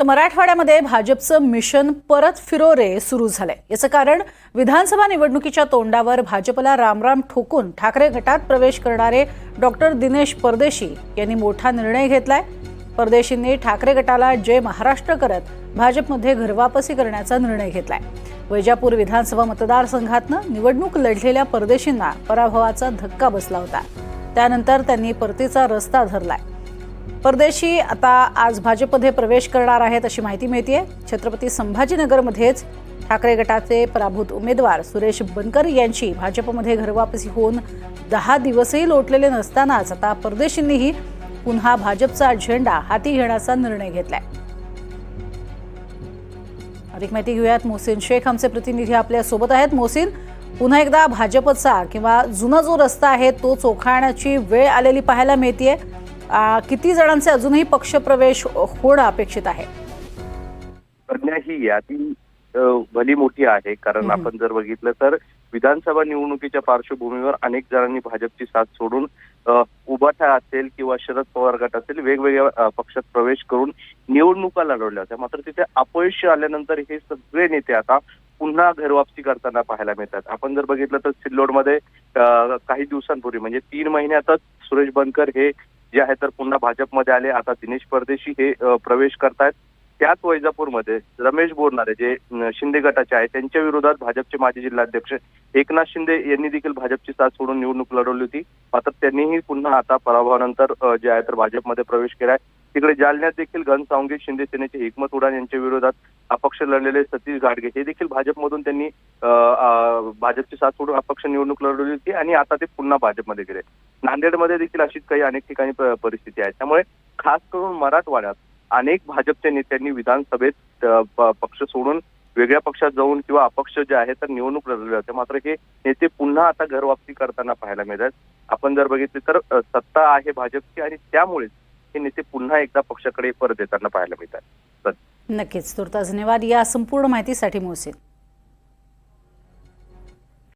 तर मराठवाड्यामध्ये भाजपचं मिशन परत फिरो रे सुरू झालंय. याचं कारण विधानसभा निवडणुकीच्या तोंडावर भाजपला रामराम ठोकून ठाकरे गटात प्रवेश करणारे डॉक्टर दिनेश परदेशी यांनी मोठा निर्णय घेतलाय. परदेशींनी ठाकरे गटाला जय महाराष्ट्र करत भाजपमध्ये घरवापसी करण्याचा निर्णय घेतलाय. वैजापूर विधानसभा मतदारसंघातनं निवडणूक लढलेल्या परदेशींना पराभवाचा धक्का बसला होता. त्यानंतर त्यांनी परतीचा रस्ता धरलाय. परदेशी आता आज भाजपमध्ये प्रवेश करणार आहेत अशी माहिती मिळतीये. छत्रपती संभाजीनगरमध्येच ठाकरे गटाचे पराभूत उमेदवार सुरेश बनकर यांची भाजपमध्ये घरवापसी होऊन दहा दिवसही लोटलेले नसतानाच आता परदेशींनीही पुन्हा भाजपचा झेंडा हाती घेण्याचा निर्णय घेतलाय. अधिक माहिती घेऊयात. मोहसिन शेख आमचे प्रतिनिधी आपल्यासोबत आहेत. मोहसिन पुन्हा एकदा भाजपचा किंवा जुना जो रस्ता आहे तो चोखाळण्याची वेळ आलेली पाहायला मिळतीये. किती जणांचे अजूनही पक्षप्रवेश होणं अपेक्षित आहे? प्रज्ञा ही यादी भली मोठी आहे. कारण. आपण जर बघितलं तर विधानसभा निवडणुकीच्या पार्श्वभूमीवर अनेक जणांनी भाजपची साथ सोडून उभाठा असेल किंवा शरद पवार गट असेल वेगवेगळ्या पक्षात प्रवेश करून निवडणुका लढवल्या होत्या. मात्र तिथे अपयश आल्यानंतर हे सगळे नेते आता पुन्हा घरवापसी करताना पाहायला मिळतात. आपण जर बघितलं तर सिल्लोडमध्ये काही दिवसांपूर्वी म्हणजे तीन महिन्यातच सुरेश बनकर हे जे आहे तर पुन्हा भाजपमध्ये आले. आता दिनेश परदेशी हे प्रवेश करतायत. त्याच वैजापूरमध्ये रमेश बोरणारे जे शिंदे गटाचे आहेत त्यांच्या विरोधात भाजपचे माजी जिल्हाध्यक्ष एकनाथ शिंदे यांनी देखील भाजपची साथ सोडून निवडणूक लढवली होती. मात्र त्यांनीही पुन्हा आता पराभवानंतर जे आहे तर भाजपमध्ये प्रवेश केलाय. तिकडे जालन्यात देखील घनसावंगी शिंदे सेनेचे हिकमत उडान यांच्या विरोधात अपक्ष लढलेले सतीश घाटगे हे देखील भाजपमधून त्यांनी भाजपची साथ सोडून अपक्ष निवडणूक लढवली होती आणि आता ते पुन्हा भाजपमध्ये गेले. नांदेडमध्ये देखील अशीच काही अनेक ठिकाणी परिस्थिती आहे. त्यामुळे खास करून मराठवाड्यात अनेक भाजपच्या नेत्यांनी विधानसभेत पक्ष सोडून वेगळ्या पक्षात जाऊन किंवा अपक्ष जे आहे तर निवडणूक लढवले होते. मात्र हे नेते पुन्हा आता घरवापसी करताना पाहायला मिळतात. आपण जर बघितले तर सत्ता आहे भाजपची आणि त्यामुळेच हे नेते पुन्हा एकदा पक्षाकडे परत येताना पाहायला मिळतात. नक्कीच. तुर्तास धन्यवाद. या संपूर्ण माहितीसाठी मोहसिन.